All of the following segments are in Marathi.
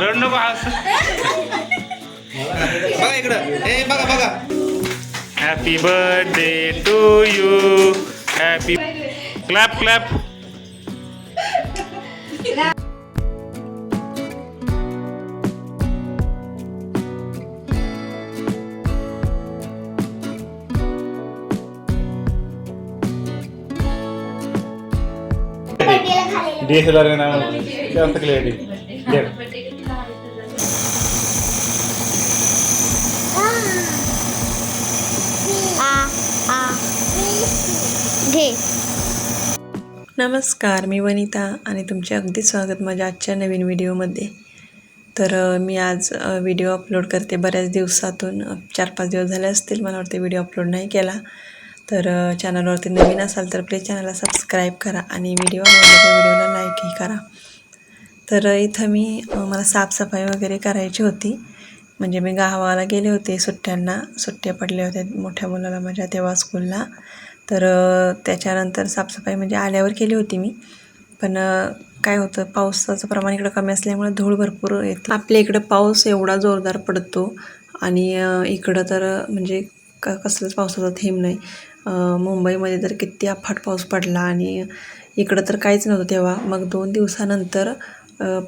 रड नको हस बघा इकडं. ए बघा बघा. Happy birthday to you happy clap clap D S L R now clarity नमस्कार मी वनिता आणि तुमचे अगदी स्वागत माझ्या आजच्या नवीन व्हिडिओमध्ये. तर मी आज व्हिडिओ अपलोड करते बऱ्याच दिवसातून. चार पाच दिवस झाले असतील मला वाटते व्हिडिओ अपलोड नाही केला. तर चॅनलवरती नवीन असाल तर प्लीज चॅनलला सबस्क्राईब करा आणि व्हिडिओ आवडला तर व्हिडिओला लाईकही करा. तर इथं मी मला साफसफाई वगैरे करायची होती. म्हणजे मी गावाला गेले होते सुट्ट्यांना. सुट्ट्या पडल्या होत्या मोठ्या मुलाला माझ्या तेव्हा स्कूलला. तर त्याच्यानंतर साफसफाई म्हणजे आल्यावर केली होती मी. पण काय होतं पावसाचं प्रमाण इकडं कमी असल्यामुळे धूळ भरपूर येते. आपल्या इकडं पाऊस एवढा जोरदार पडतो आणि इकडं तर म्हणजे क कसलंच पावसाचा थेंब नाही. मुंबईमध्ये तर किती अफाट पाऊस पडला आणि इकडं तर काहीच नव्हतं तेव्हा. मग दोन दिवसानंतर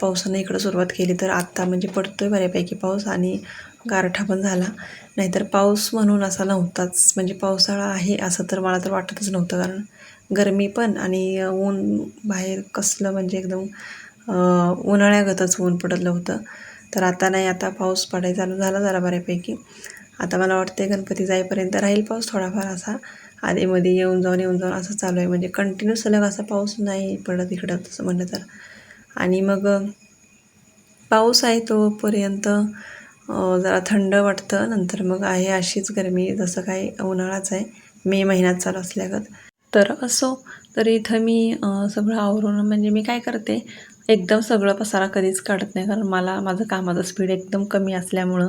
पावसानं इकडं सुरुवात केली. तर आत्ता म्हणजे पडतो आहे बऱ्यापैकी पाऊस आणि गारठा पण झाला. नाहीतर पाऊस म्हणून असा नव्हताच. म्हणजे पावसाळा आहे असं तर मला तर वाटतच नव्हतं. कारण गरमी पण आणि ऊन बाहेर कसलं म्हणजे एकदम उन्हाळ्यागतच ऊन पडलं होतं. तर आता नाही आता पाऊस पडायला चालू झाला जरा बऱ्यापैकी. आता मला वाटते गणपती जाईपर्यंत राहील पाऊस थोडाफार असा. आधीमध्ये येऊन जाऊन येऊन जाऊन असं चालू आहे. म्हणजे कंटिन्यू सलग असा पाऊस नाही पडत इकडं तसं म्हणलं तर. आणि मग पाऊस आहे तोपर्यंत जरा थंड वाटतं. नंतर मग आहे अशीच गरमी. जसं काही उन्हाळाच आहे. मे महिन्यात चालू असल्यागत. तर असो तर इथं मी सगळं आवरून म्हणजे मी काय करते एकदम सगळं पसारा कधीच काढत नाही. कारण मला माझं कामाचं स्पीड एकदम कमी असल्यामुळं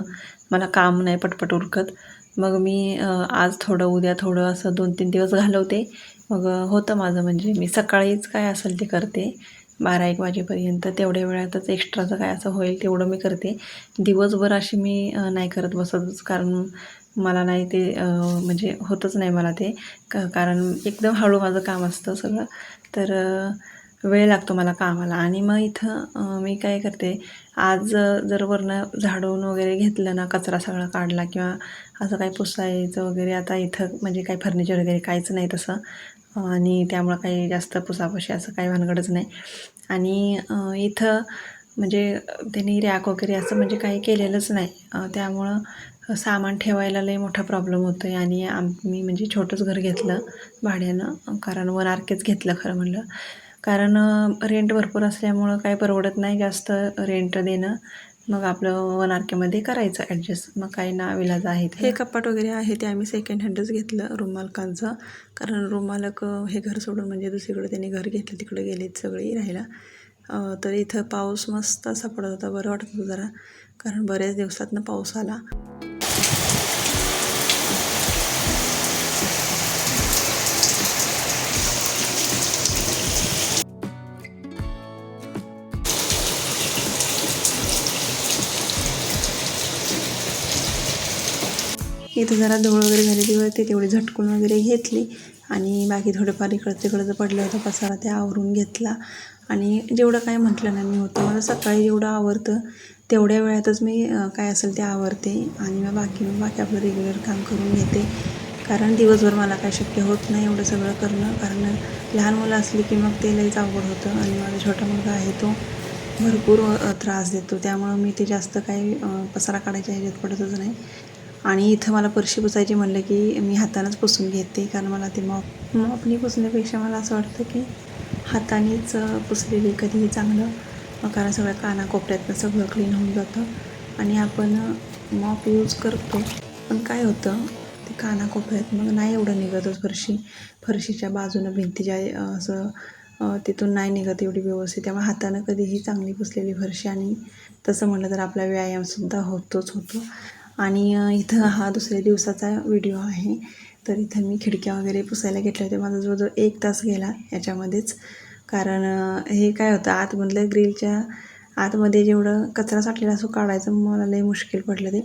मला काम नाही पटपट उरकत. मग मी आज थोडं उद्या थोडं असं दोन तीन दिवस घालवते. मग होतं माझं म्हणजे मी सकाळीच काय असेल ते करते. बारा एक वाजेपर्यंत तेवढ्या वेळातच एक्स्ट्राचं काय असं होईल तेवढं मी करते. दिवसभर अशी मी नाही करत बसतच कारण मला नाही ते म्हणजे होतच नाही मला ते. क कारण एकदम हळू माझं काम असतं सगळं. तर वेळ लागतो मला कामाला. आणि मग इथं मी काय करते आज जर वरनं झाडून वगैरे घेतलं ना कचरा सगळा काढला किंवा असं काही पुसायचं वगैरे आता इथं म्हणजे काही फर्निचर वगैरे काहीच नाही तसं. आणि त्यामुळं काही जास्त पुसापुशी असं काही भानगडच नाही. आणि इथं म्हणजे त्यांनी रॅक वगैरे असं म्हणजे काही केलेलंच नाही. त्यामुळं सामान ठेवायला लई मोठा प्रॉब्लेम होतो आहे आणि आम्ही म्हणजे छोटंच घर घेतलं भाड्यानं कारण वन आर केच घेतलं खरं म्हणलं. कारण रेंट भरपूर असल्यामुळं काही परवडत नाही जास्त रेंट देणं. मग आपलं वन आर केमध्ये करायचं ॲडजस्ट मग काही ना विलाज आहेत हे कपाट वगैरे आहे ते आम्ही सेकंड हँडच घेतलं रूम मालकांचं कारण रूम मालक हे घर सोडून म्हणजे दुसरीकडे त्यांनी घर घेतलं तिकडे गेलेत सगळे राहायला. अ, तर इथं पाऊस मस्त असा पडत होता. बरं वाटत होतं जरा. कारण बऱ्याच दिवसातनं पाऊस आला. इथं जरा धूळ वगैरे झालेली होती तेवढी झटकून वगैरे घेतली. आणि बाकी थोडंफार इकडं तिकडं जर पडलं होतं पसारा ते आवरून घेतला. आणि जेवढं काय म्हटलं ना मी होतं मला सकाळी जेवढं आवडतं तेवढ्या वेळातच मी काय असेल ते आवरते. आणि मग बाकी मग बाकी आपलं रेग्युलर काम करून घेते. कारण दिवसभर मला काय शक्य होत नाही एवढं सगळं करणं. कारण लहान मुलं असली की मग ते लईच अवघड होतं. आणि माझा छोटा मुलगा आहे तो भरपूर त्रास देतो. त्यामुळं मी ते जास्त काही पसारा काढायच्या ह्याच्यात पडतच नाही. आणि इथं मला फरशी पुसायची म्हणलं की मी हातानंच पुसून घेते कारण मला ते मॉप मॉपनी पुसण्यापेक्षा मला असं वाटतं की हातानेच पुसलेली कधीही चांगलं कारण सगळ्या कानाकोपऱ्यातनं सगळं क्लीन होऊन जातं. आणि आपण मॉप यूज करतो पण काय होतं ते कानाकोपऱ्यात मग नाही एवढं निघतच फरशी फरशीच्या बाजूनं भिंतीच्या असं तिथून नाही निघत एवढी व्यवस्थित. त्यामुळे हातानं कधीही चांगली पुसलेली फरशी आणि तसं म्हटलं तर आपला व्यायामसुद्धा होतोच होतो. आणि इथं हा दुसऱ्या दिवसाचा व्हिडिओ आहे. तर इथं मी खिडक्या वगैरे पुसायला घेतल्या होत्या. माझा जवळजवळ एक तास गेला याच्यामध्येच. कारण हे काय होतं आतमधल्या ग्रिलच्या आतमध्ये जेवढं कचरा साठलेला असो काढायचं मला लई मुश्किल पडलं ते.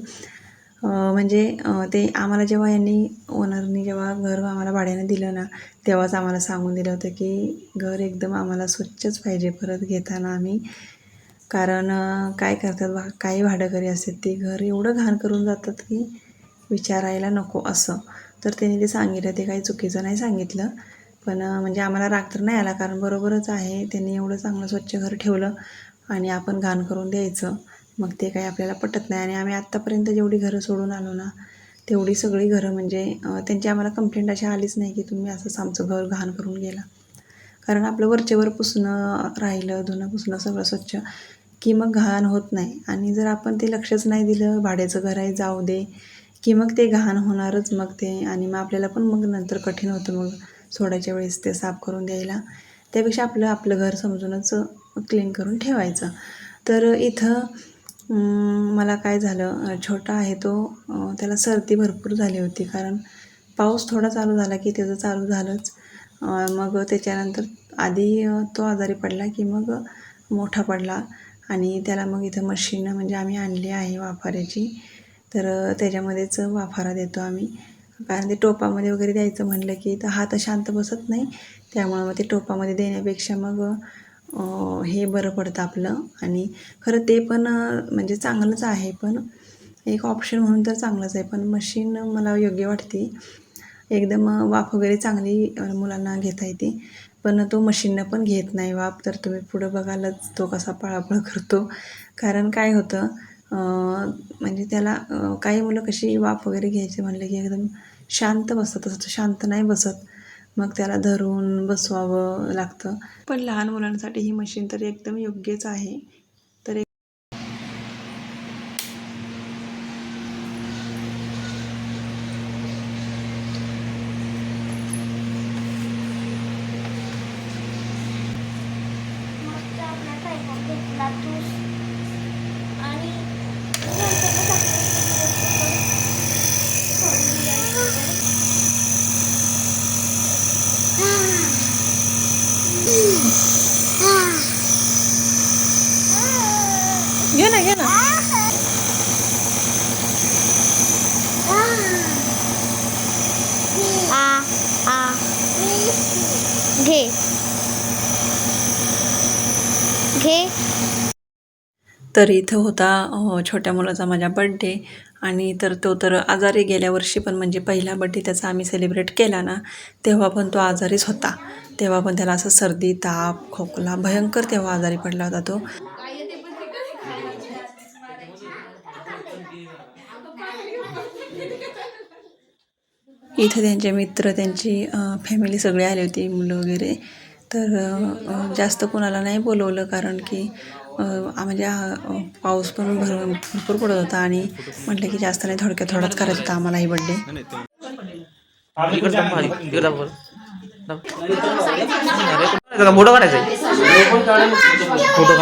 म्हणजे ते आम्हाला जेव्हा यांनी ओनरनी जेव्हा घर आम्हाला भाड्याने दिलं ना तेव्हाच आम्हाला सांगून दिलं होतं की घर एकदम आम्हाला स्वच्छच पाहिजे परत घेताना आम्ही कारण काय करतात बा काही भाडेकरी असतात ते घर एवढं घाण करून जातात की विचारायला नको असं. तर त्यांनी ते सांगितलं ते काही चुकीचं नाही सांगितलं. पण म्हणजे आम्हाला राग तर नाही आला कारण बरोबरच आहे त्यांनी एवढं चांगलं स्वच्छ घर ठेवलं आणि आपण घाण करून द्यायचं. मग ते काही आपल्याला पटत नाही आणि आम्ही आत्तापर्यंत जेवढी घरं सोडून आलो ना तेवढी सगळी घरं म्हणजे त्यांची आम्हाला कंप्लेंट अशी आलीच नाही की तुम्ही असंच आमचं घर घाण करून गेला. कारण आपलं वरचेवर पुसणं राहिलं धुणं पुसणं सगळं स्वच्छ. की मग घाण होत नाही. आणि जर आपण ते लक्षच नाही दिलं भाड्याचं घर आहे जाऊ दे. की मग ते घाण होणारच मग ते. आणि मग आपल्याला पण मग नंतर कठीण होतं मग सोडायच्या वेळेस ते साफ करून द्यायला. त्यापेक्षा आपलं आपलं घर समजूनच क्लीन करून ठेवायचं. तर इथं मला काय झालं छोटा आहे तो त्याला सर्दी भरपूर झाली होती. कारण पाऊस थोडा चालू झाला की त्याचं चालू झालंच. मग त्याच्यानंतर आधी तो आजारी पडला की मग मोठा पडला. आणि त्याला मग इथं मशीन म्हणजे आम्ही आणली आहे वाफाऱ्याची. तर त्याच्यामध्येच वाफारा देतो आम्ही. कारण ते टोपामध्ये वगैरे द्यायचं म्हणलं की तर हात शांत बसत नाही. त्यामुळं मग ते टोपामध्ये देण्यापेक्षा मग हे बरं पडतं आपलं. आणि खरं ते पण म्हणजे चांगलंच आहे पण एक ऑप्शन म्हणून तर चांगलंच आहे. पण मशीन मला योग्य वाटते. एकदम वाफ वगैरे चांगली मुलांना घेता येते. पण तो मशीननं पण घेत नाही वाफ तर तुम्ही पुढं बघालच तो कसा पळापळ करतो. कारण काय होतं म्हणजे त्याला काही मुलं कशी वाफ वगैरे घ्यायची म्हणलं की एकदम शांत बसतात. तसं तो शांत नाही बसत. मग त्याला धरून बसवावं लागतं. पण लहान मुलांसाठी ही मशीन तर एकदम योग्यच आहे तर एक मस्त आपला स्वयंपाक घेतला तू आणि नंतर मग आपल्याला थोडी वेळ घे ना घे ना आ आ घे घे तर इथं होता छोट्या मुलाचा माझ्या बड्डे आणि तर तो तर आजारी गेल्या वर्षी पण म्हणजे पहिला बड्डे त्याचा आम्ही सेलिब्रेट केला ना तेव्हा पण तो आजारीच होता. तेव्हा पण त्याला असं सर्दी ताप खोकला भयंकर तेव्हा आजारी पडला होता तो. इथं त्यांचे मित्र त्यांची फॅमिली सगळी आली होती मुलं वगैरे. तर जास्त कोणाला नाही बोलवलं कारण की म्हणजे अं, पाऊस पण भर भरपूर पडत होता आणि म्हटलं की जास्त नाही थोडक्यात थोडाच करायचा होता आम्हाला ही बड्डे इकडे दाब भारी. इकडे दाब बरं. दाब. अरे, फोटो काढायचा आहे. फोटो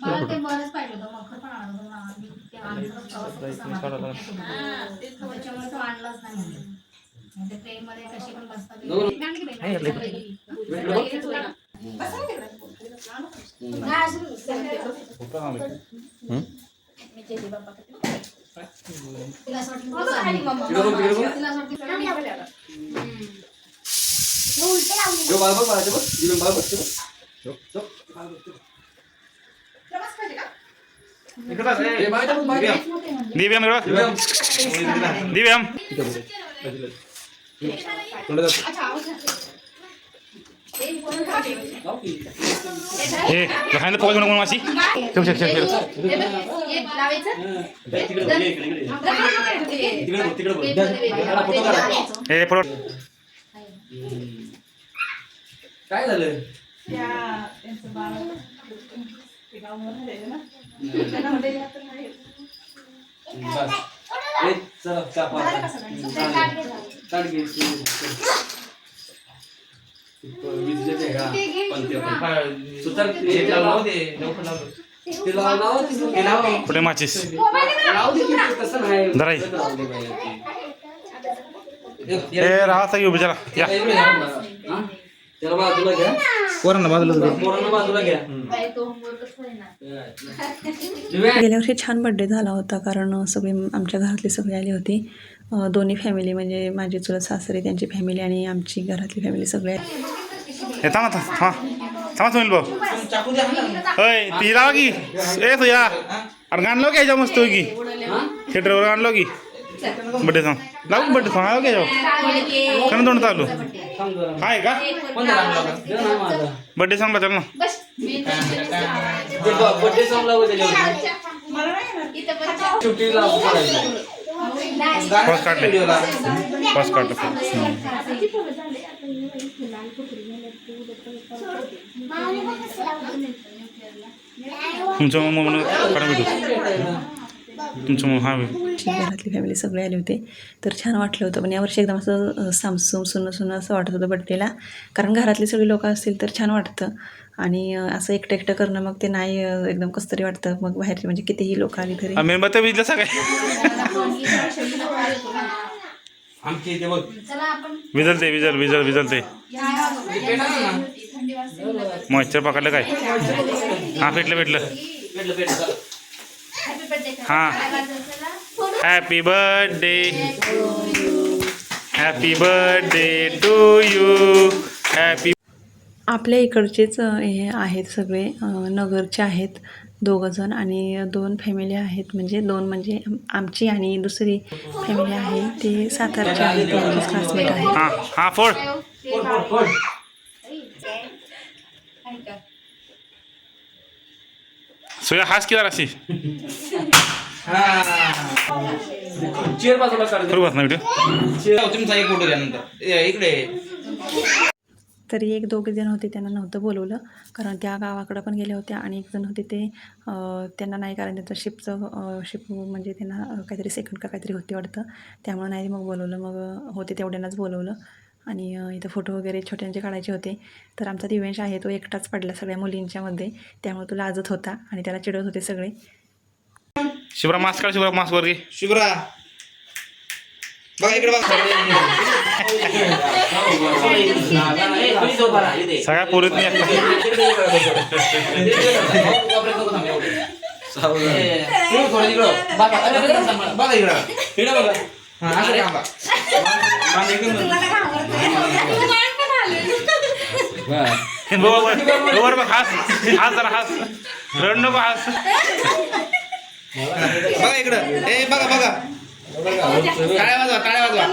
बघा हा? तुमचं काढा फोटो माझ्या मला क्लिअर चांगली कर जास्त जास्त जास्त clarity D S L R जास्त क्लिअरिटी दे त्याला मी किंवा दिव्याम दिव्याम हे खायला पोकळ नको माशी चल चल चल चल हे फोटो काय झालं बस. ए, चला, चहा पाहा. चालेल. चालेल, घे. वीस सुतार ते लावू दे लवकर लावू दे. ते लाव. कुठे माचीस तसं. ए राहा घेऊ बिचारा या त्याला बाजूला घ्या. पोरांना बाजूला पोरांना बाजूला घ्या. गेल्या वर्षी छान बड्डे झाला होता कारण सगळे आमच्या घरातले सगळे आले होते. दोन्ही फॅमिली म्हणजे माझी चुलत सासरे त्यांची फॅमिली आणि आमची घरातली फॅमिली सगळे. थांबा थांब हा थांबा. सुनील भाऊ. चाकू द्या ना. होय ती लावा की. ए तू या. अरे गाणं लाव की मस्त की थिएटरवर गाणं लाव की. बड्डे सॉंग लाव बड्डे सॉंग याच्यावर. करण तोंड चालू. हाय का. बड्डे सॉंग बचाल ना. बड्डे करायचं. फर्स्ट काढले. व्हिडिओला. फर्स्ट काढलं. तुमचं मग म्हणून काढा व्हिडिओ तुमचं मग हा घरातली फॅमिली सगळे आले होते. तर छान वाटलं होतं पण यावर्षी एकदम असं सामसूम सुनं सुनं असं वाटत होतं बड्डेला कारण घरातली सगळी लोकं असतील तर छान वाटतं. आणि असं एकटं एकटं करणं मग ते नाही एकदम कसं तरी वाटतं. मग बाहेरची म्हणजे कितीही लोक आली तरी. मेणबत्त्या विजल्या सगळ्या आमची इथे बघ. विजलते विजल विजल विजलते. मॉइश्चर पकडलं काय? हा भेटलं भेटलं. भेटलं भेटलं हा. Happy birthday happy birthday to you happy आपल्या इकडचेच हे आहेत सगळे नगरचे आहेत दोघंजण आणि दोन फॅमिली आहेत. म्हणजे दोन म्हणजे आमची आणि दुसरी फॅमिली आहे. ते सातारचे आहेत त्यांचेच क्लासमेट आहेत. हा हा फोड. सोया हास की अशी हा. चेअर बाजूला काढ करू बस ना व्हिडिओ तुमचा एक फोटो घ्या नंतर. ए, इकडे तरी एक दोघे जण होते त्यांना नव्हतं बोलवलं. कारण त्या गावाकडं पण गेल्या होत्या आणि एक जण होते ते त्यांना नाही कारण त्यांचं शिपचं शिप म्हणजे त्यांना काहीतरी सेकंड का काहीतरी होती वाटतं. त्यामुळे नाही मग बोलवलं. मग होते तेवढ्यांनाच बोलवलं. आणि इथं फोटो वगैरे छोट्यांचे काढायचे होते. तर आमचा दिवेश आहे तो एकटाच पडला सगळ्या मुलींच्यामध्ये. त्यामुळे तो लाजत होता आणि त्याला चिडवत होते सगळे. शिवरा मास्क काढ शिवरा मास्क वर घे बघा इकडे बघा. सगळ्या पोरीत. हा, इकडं. बरोबर बरोबर बघ हास हास जरा हास रड नको हास बघा इकडं. ए बघा बघा. टाळ्या वाजवा टाळ्या वाजवा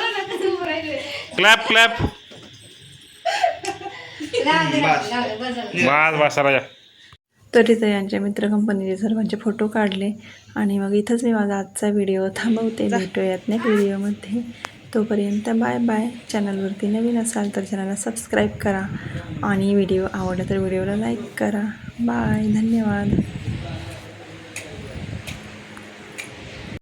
क्लॅप क्लॅप राजा. तर यांच्या मित्र कंपनीचे सर्वांचे फोटो काढले. आणि मग इथंच मी माझा आजचा व्हिडिओ थांबवते. भेटूयात नेक्स्ट व्हिडिओमध्ये तोपर्यंत बाय बाय चॅनलवरती नवीन असाल तर चॅनलला सबस्क्राईब करा. आणि व्हिडिओ आवडला तर व्हिडिओला लाईक करा. बाय धन्यवाद.